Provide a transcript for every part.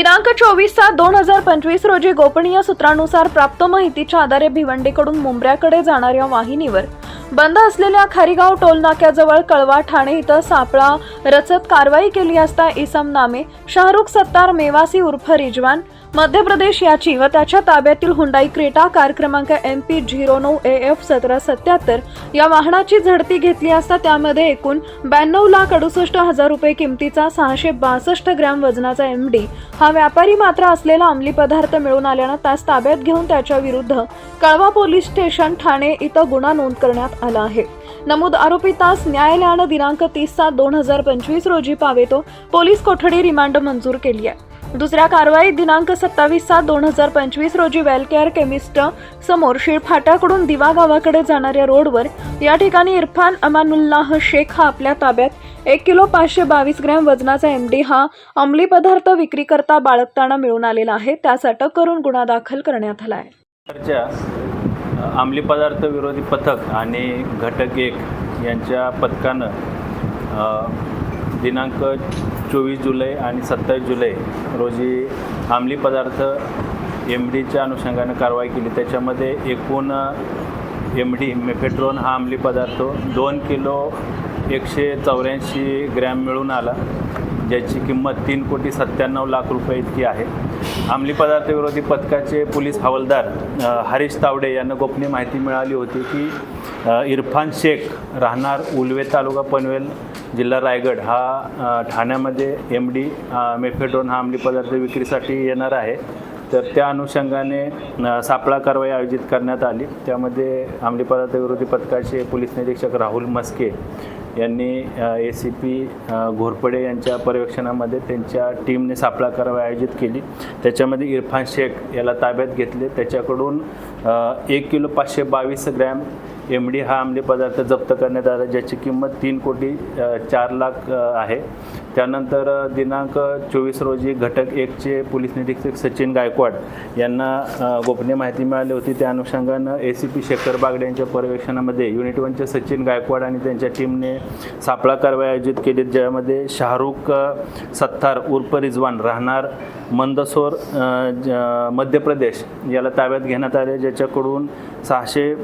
दिनांक चोवीस सात दोन हजार पंचवीस रोजी गोपनीय सूत्रानुसार प्राप्त माहितीच्या आधारे भिवंडीकडून मुंबऱ्याकडे जाणाऱ्या वाहिनीवर बंद असलेल्या खारीगाव टोलनाक्याजवळ कळवा ठाणे इथं सापळा रचत कारवाई केली असता इसम नामे शाहरुख सत्तार मेवासी उर्फ रिजवान मध्य प्रदेश याची व त्याच्या ताब्यातील हुंडाई क्रेटा कार क्रमांक एम पी झिरो नऊ ए एफ सतरा सत्याहत्तर या वाहनाची झडती घेतली असता त्यामध्ये एकूण ब्याण्णव लाख अडुसष्ट हजार रुपये किमतीचा सहाशे बासष्ट ग्रॅम वजनाचा एम डी हा व्यापारी मात्र असलेला अंमली पदार्थ मिळून आल्यानं त्यास ताब्यात घेऊन त्याच्या विरुद्ध कळवा पोलीस स्टेशन ठाणे इथं गुन्हा नोंद करण्यात आला आहे. नमूद आरोपी तास न्यायालयानं दिनांक तीस सात दोन हजार पंचवीस रोजी पावेतो. पोलीस कोठडी रिमांड मंजूर केली आहे. दुसऱ्या कारवाईत दिनांक सत्तावीस सात दोन हजार पंचवीस रोजी वेलकेअर केमिस्ट समोर शिळफाट्याकडून दिवा गावाकडे जाणाऱ्या रोडवर या ठिकाणी इरफान अमानुल्लाह शेख हा आपल्या ताब्यात. एक किलो पाचशे बावीस ग्रॅम वजनाचा एम डी हा अंमली पदार्थ विक्रीकरता बाळगताना मिळून आलेला आहे. त्यास अटक करून गुन्हा दाखल करण्यात आला आहे. अंमली पदार्थ विरोधी पथक आणि घटक एक यांच्या पथकानं दिनांक चोवीस जुलै आणि सत्तावीस जुलै रोजी अंमली पदार्थ एम डीच्या अनुषंगानं कारवाई केली. त्याच्यामध्ये एकूण एम डी मेफेट्रोन हा अंमली पदार्थ. दोन किलो एकशे चौऱ्याऐंशी ग्रॅम मिळून आला ज्याची किंमत तीन कोटी सत्त्याण्णव लाख रुपये इतकी आहे. अंमली पदार्थविरोधी पथकाचे पोलीस हवालदार हरीश तावडे यांना गोपनीय माहिती मिळाली होती की इरफान शेख राहणार उलवे तालुका पनवेल जिल्हा रायगड हा ठाण्यामध्ये एम डी मेफेड्रोन हा अंमली पदार्थ विक्रीसाठी येणार आहे. तर त्या अनुषंगाने सापळा कारवाई आयोजित करण्यात आली. त्यामध्ये अंमली पदार्थ विरोधी पथकाचे पोलीस निरीक्षक राहुल मस्के यांनी ए सी पी घोरपडे यांच्या पर्यवेक्षणामध्ये त्यांच्या टीमने सापळा कारवाई आयोजित केली. त्याच्यामध्ये इरफान शेख याला ताब्यात घेतले. त्याच्याकडून एक किलो पाचशे बावीस ग्रॅम एम डी हा अंमली पदार्थ जप्त करण्यात आला ज्याची किंमत तीन कोटी चार लाख आहे. त्यानंतर दिनांक चोवीस रोजी घटक एकचे पोलीस निरीक्षक सचिन गायकवाड यांना गोपनीय माहिती मिळाली होती. त्या अनुषंगानं A C P Shekhar Bagde यांच्या पर्यवेक्षणामध्ये युनिट वनचे सचिन गायकवाड आणि त्यांच्या टीमने सापळा कारवाई आयोजित केली. ज्यामध्ये शाहरुख सत्तार उर्फ रिजवान राहणार मंदसोर ज- मध्य प्रदेश याला ताब्यात घेण्यात आले ज्याच्याकडून सहाशे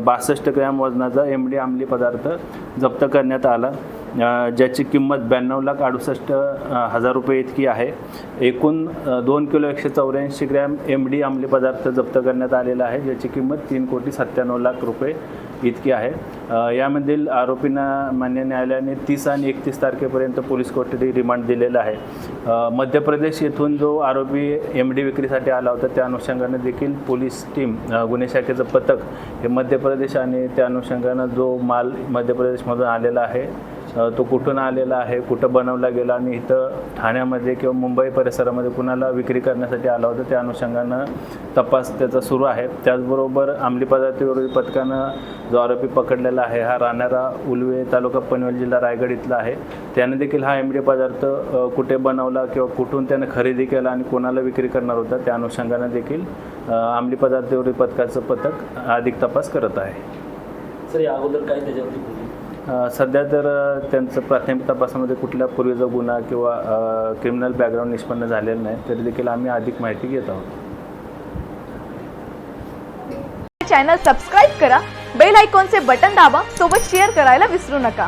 बासष्ट ग्रॅम वजनाचा एम डी आमली पदार्थ जप्त करण्यात आला. ज्याची किंमत ब्याण्णव लाख अडुसष्ट हजार रुपये इतकी आहे. एकूण दोन किलो एकशे चौऱ्याऐंशी ग्रॅम एम डी आमली पदार्थ जप्त करण्यात आलेला आहे ज्याची किंमत तीन कोटी सत्त्याण्णव लाख रुपये. इतकी आहे. यामधील आरोपींना मान्य न्यायालयाने तीस आणि एकतीस तारखेपर्यंत पोलीस कोठडी रिमांड दिलेला आहे. मध्य प्रदेश येथून जो आरोपी एम डी विक्रीसाठी आला होता त्या अनुषंगाने देखील पोलीस टीम गुन्हे शाखेचं पथक हे मध्य प्रदेश आणि त्या अनुषंगानं जो माल मध्य प्रदेशमधून आलेला आहे तो कुठून आलेला आहे कुठं बनवला गेला आणि इथं ठाण्यामध्ये किंवा मुंबई परिसरामध्ये कुणाला विक्री करण्यासाठी आला होता त्या अनुषंगानं तपास त्याचा सुरू आहे. त्याचबरोबर अंमली पदार्थ विरोधी पथकानं जो आरोपी पकडलेला आहे हा राहणारा उलवे तालुका पनवेल जिल्हा रायगड इथला आहे. त्याने देखील हा एमडी पदार्थ कुठे बनवला किंवा कुठून त्यानं खरेदी केला आणि कोणाला विक्री करणार होता त्या अनुषंगानं देखील अंमली पदार्थ विरोधी पथकाचं पथक अधिक तपास करत आहे. सर या अगोदर काय त्याच्यावरती सध्या तर त्यांचं प्राथमिक तपासामध्ये कुठल्या पूर्वीचा गुन्हा किंवा क्रिमिनल बॅकग्राऊंड निष्पन्न झालेलं नाही तरी देखील आम्ही अधिक माहिती घेत आहोत. चॅनल सबस्क्राईब करा बेल आयकॉनचे बटन दाबा सोबत शेअर करायला विसरू नका.